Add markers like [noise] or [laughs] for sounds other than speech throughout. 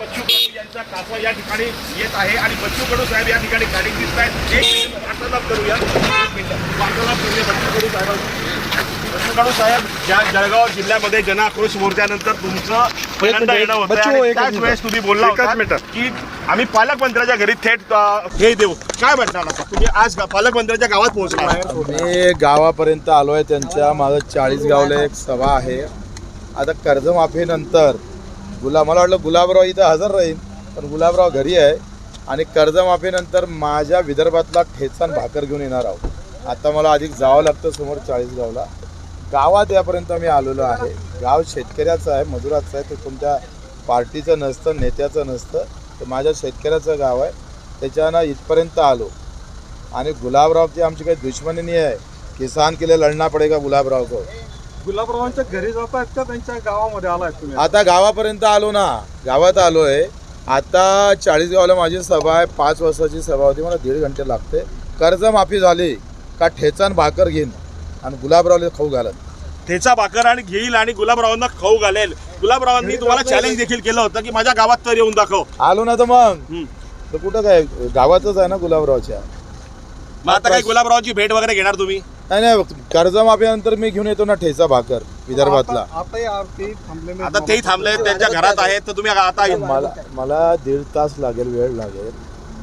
बच्चू कडू यांचा कासवा या ठिकाणी येत आहे आणि बच्चू कडू साहेब या ठिकाणी गाडी दिसत आहेत. एक मिनिट वार्तालाप करूया. वार्तालाप करूया बच्चू कडू साहेब बच्चू कडू साहेब ज्या जळगाव जिल्ह्यामध्ये जनाक्रोश मोर्चानंतर तुमचं पहिल्यांदा येणं होतं बच्चू, आणि एकच त्याच. वेळेस तुम्ही बोलला होता. की आम्ही पालकमंत्र्याच्या घरी थेट हे देऊ. काय म्हणणार तुम्ही आज पालकमंत्र्याच्या गावात पोहोचला. मी गावापर्यंत आलो आहे त्यांच्या माझं चाळीस गावला एक सभा आहे. आता कर्जमाफीनंतर गुलाब मला वाटलं गुलाबराव इथं हजर राहील पण गुलाबराव घरी आहे आणि कर्जमाफीनंतर माझ्या विदर्भातला ठेचान भाकर घेऊन येणार आहोत. आता मला अधिक जावं लागतं समोर चाळीसगावला गावात यापर्यंत मी आलेलो आहे. गाव शेतकऱ्याचं आहे मजुराचं आहे ते कोणत्या पार्टीचं नसतं नेत्याचं नसतं ते माझ्या शेतकऱ्याचं गाव आहे. त्याच्यानं इथपर्यंत आलो. आणि गुलाबरावची आमची काही दुश्मनी नाही आहे. किसान के लिए लढना पडेगा गुलाबराव को गुलाबरावांच्या घरी जात आहेत का? त्यांच्या गावामध्ये आलाय तुम्ही? आता गावापर्यंत आलो ना गावात आलो आहे आता चाळीस गावाला माझी सभा आहे पाच वाजताची सभा होती मला दीड घंटे लागते. कर्जमाफी झाली का ठेचान भाकर घेईन आणि गुलाबरावला खाऊ घालत. ठेचा भाकर आणि घेईल आणि गुलाबरावांना खाऊ घालेल. गुलाबरावांनी तुम्हाला चॅलेंज देखील केलं होतं की माझ्या गावात तर येऊन दाखव. आलो ना तर मग. तर कुठं काय? गावातच आहे ना गुलाबरावच्या. मग आता काही गुलाबरावांची भेट वगैरे घेणार तुम्ही? नाही नाही कर्जमाफीनंतर मी घेऊन येतो ना ठेचा भाकर विदर्भातला. आता- आता या आरती थांबलेले आता तेही थांबले त्यांच्या घरात आहेत तर तुम्ही आता मला मला दीड तास लागेल वेळ लागेल.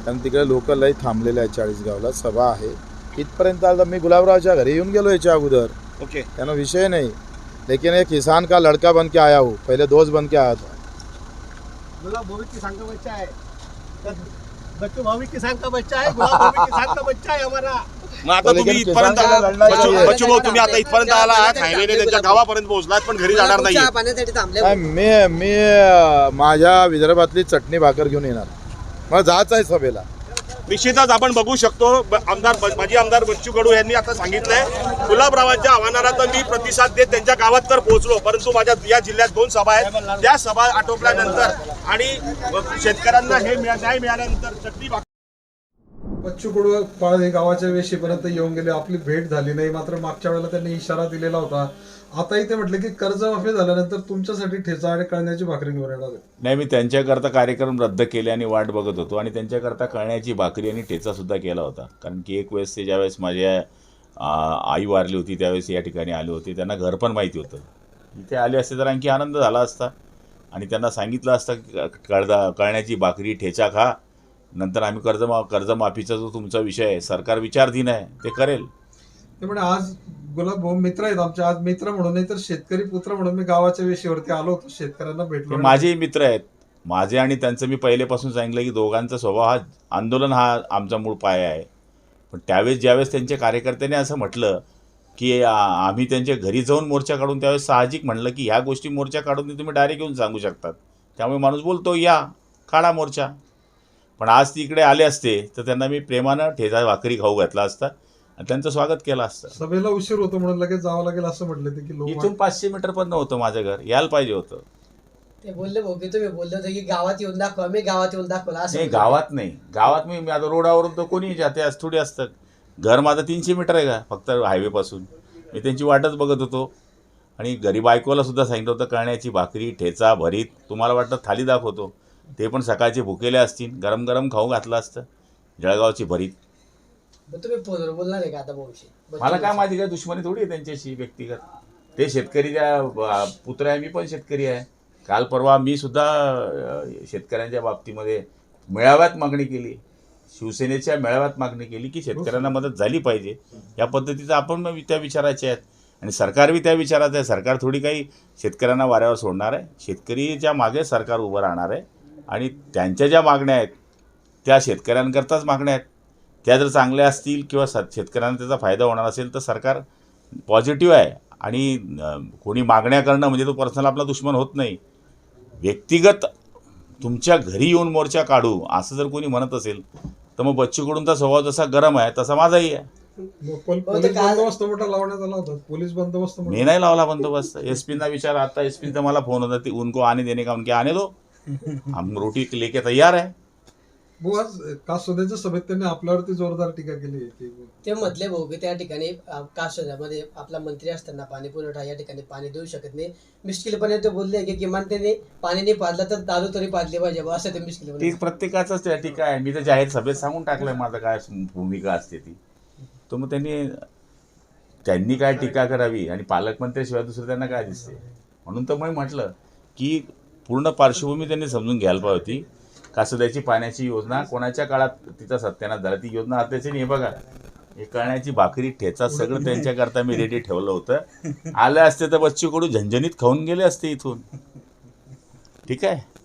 कारण तिकडे लोक लई थांबलेले आहेत चाळीस गावला सभा आहे. इथपर्यंत आलं तर मी गुलाबरावच्या घरी येऊन गेलो याच्या अगोदर. ओके. त्यानं विषय नहीं. लेकिन ये किसान का लड़का बन के आया हूँ? पहले दोस्त बन के आया था. गुलाब भाभी किसान का बच्चा है बच्चू भाभी किसान का बच्चा है गुलाब किसान का बच्चा है हमारा. मग आता तुम्ही इथपर्यंत बच्चू. बच्चू भाऊ तुम्ही आता इथपर्यंत आला आहात हायवेने त्यांच्या गावापर्यंत पोहोचलात पण घरी जाणार नाही चहा पाण्यासाठी थांबले काय मी मी अं, माझ्या विदर्भातली चटणी भाकर घेऊन येणार. मला जायचं आहे सभेला. निश्चितच आपण बघू शकतो ब- आमदार ब- माजी आमदार बच्चू कडू यांनी आता सांगितलंय गुलाबरावांच्या आव्हानाला तर मी प्रतिसाद देत त्यांच्या गावात तर पोहोचलो परंतु माझ्या या जिल्ह्यात दोन सभा आहेत. त्या सभा आटोपल्यानंतर आणि शेतकऱ्यांना हे मिळा- न्याय मिळाल्यानंतर चटणी भाकर बच्चू कडू पाळधे गावाच्या वेशीपर्यंत येऊन गेले. आपली भेट झाली नाही. मात्र मागच्या वेळेला त्यांनी इशारा दिलेला होता. आता इथे म्हटले की कर्जमाफी झाल्यानंतर तुमच्यासाठी ठेचा आणि कळण्याची भाकरी घेऊन येणार नाही मी त्यांच्याकरता कार्यक्रम रद्द केले आणि वाट बघत होतो आणि त्यांच्याकरता कळण्याची भाकरी आणि ठेचासुद्धा केला होता. कारण की एक वेळेस ते ज्यावेळेस माझ्या आई वारली होती त्यावेळेस या ठिकाणी आले होते. त्यांना घर पण माहिती होतं. इथे आले असते तर आणखी आनंद झाला असता. आणि त्यांना सांगितलं असतं की कळदा कळण्याची भाकरी ठेचा खा. नंतर आम्ही कर्जमा कर्जमाफीचा जो तुमचा विषय आहे सरकार विचारधीन आहे ते करेल. ते म्हणे आज गुलाब भाऊ मित्र आहेत आमचे आज मित्र म्हणून नाही तर शेतकरी पुत्र म्हणून मी गावाच्या वेशीवरती आलो होतो शेतकऱ्यांना भेटलो माझेही मित्र आहेत. माझे आणि त्यांचं मी पहिलेपासून सांगितलं की दोघांचा स्वभाव हा आंदोलन हा आमचा मूळ पाया आहे. पण त्यावेळेस ज्यावेळेस त्यांच्या कार्यकर्त्यांनी असं म्हटलं की आम्ही त्यांच्या घरी जाऊन मोर्चा काढून त्यावेळेस साहजिक म्हणलं की ह्या गोष्टी मोर्चा काढून तुम्ही डायरेक्ट येऊन सांगू शकतात. त्यामुळे माणूस बोलतो या काढा मोर्चा. पण आज तिकडे आले असते तर त्यांना मी प्रेमानं ठेचा भाकरी खाऊ घातला असता आणि त्यांचं स्वागत केलं असतं. सभेला उशीर होतो म्हणून लगेच जावं लागेल असं म्हटलं ते की लोक इथून पाचशे मीटर पण नव्हतं माझं घर यायला पाहिजे होतं. ते बोलले भाऊ की तुम्ही बोलले होते की गावात येऊन दाखवा मी गावात येऊन दाखवला असं नाही. गावात नाही. गावात मी मी आता रोडावरून तर कोणी जाते आज थोडी असतं. घर माझं तीनशे मीटर आहे का? फक्त हायवेपासून मी त्यांची वाटच बघत होतो. आणि घरी बायकोला सुद्धा सांगितलं होतं कळण्याची भाकरी ठेचा भरीत तुम्हाला वाटतं थाली दाखवतो. ते पण सकाळचे भुकेले असतील. गरम गरम खाऊ घातलं असतं. जळगावची भरीत. मग तुम्ही फोनवर बोलणार आहे का आता भाऊशी? मला काय माझी काय दुश्मनी थोडी आहे त्यांच्याशी व्यक्तिगत. ते शेतकरीच्या अं, पुत्र आहे मी पण शेतकरी आहे. काल परवा मी सुद्धा अं, शेतकऱ्यांच्या बाबतीमध्ये मेळाव्यात मागणी केली. शिवसेनेच्या मेळाव्यात मागणी केली की शेतकऱ्यांना मदत झाली पाहिजे. या पद्धतीचं आपण मग त्या विचाराचे आहेत. आणि सरकार बी त्या विचाराचं आहे. सरकार थोडी काही शेतकऱ्यांना वाऱ्यावर सोडणार आहे. शेतकरीच्या मागे सरकार उभं राहणार आहे आणि त्यांच्या ज्या मागण्या आहेत त्या शेतकऱ्यांकरताच मागण्या आहेत. त्या जर चांगल्या असतील किंवा स शेतकऱ्यांना त्याचा फायदा होणार असेल तर सरकार पॉझिटिव्ह आहे. आणि कोणी मागण्या करणं म्हणजे तो पर्सनल आपला दुश्मन होत नाही. व्यक्तिगत तुमच्या घरी येऊन मोर्चा काढू असं जर कोणी म्हणत असेल तर मग बच्चूकडून तर स्वभाव जसा गरम आहे तसा माझाही आहे. पोलीस बंदोबस्त मोठा मी नाही लावला बंदोबस्त. एस पीना विचार आता एस पीचा मला फोन होता ती उनको आने देने का? उनके आने दो. [laughs] हम रोटी लेके तैयार है। भाऊ आज कासोद्याच्या सभेत त्यांनी आपल्यावरती जोरदार टीका केली आहे की ते म्हटले भाऊ की त्या ठिकाणी कासोद्यामध्ये आपला मंत्री असताना पाणी पुरवठा या ठिकाणी पाणी देऊ शकत नाही. मिश्किलपणे ते बोलले की किमान त्यांनी पाणी नाही पाजलं तर दारू तरी पाजली पाहिजे बुवा, असं ते ती मिश्किलपणे प्रत्येकाचाच त्या टीका आहे. मी तर जाहीर सभेत सांगून टाकलंय माझं काय भूमिका असते ती. तर मग त्यांनी त्यांनी काय टीका करावी आणि पालकमंत्र्याशिवाय दुसरं त्यांना काय दिसते? म्हणून तर मी म्हटलं की पूर्ण पार्श्वभूमी त्यांनी समजून घ्यायला पाहिजे होती. कासुद्याची पाण्याची योजना कोणाच्या काळात तिचा सत्यानाश झाला? ती योजना आताची नाही बघा. हे कळण्याची भाकरी ठेचा सगळं त्यांच्याकरता मी रेडी ठेवलं होतं. आलं असते तर बच्चीकडून झंझणीत खाऊन गेले असते इथून. ठीक आहे?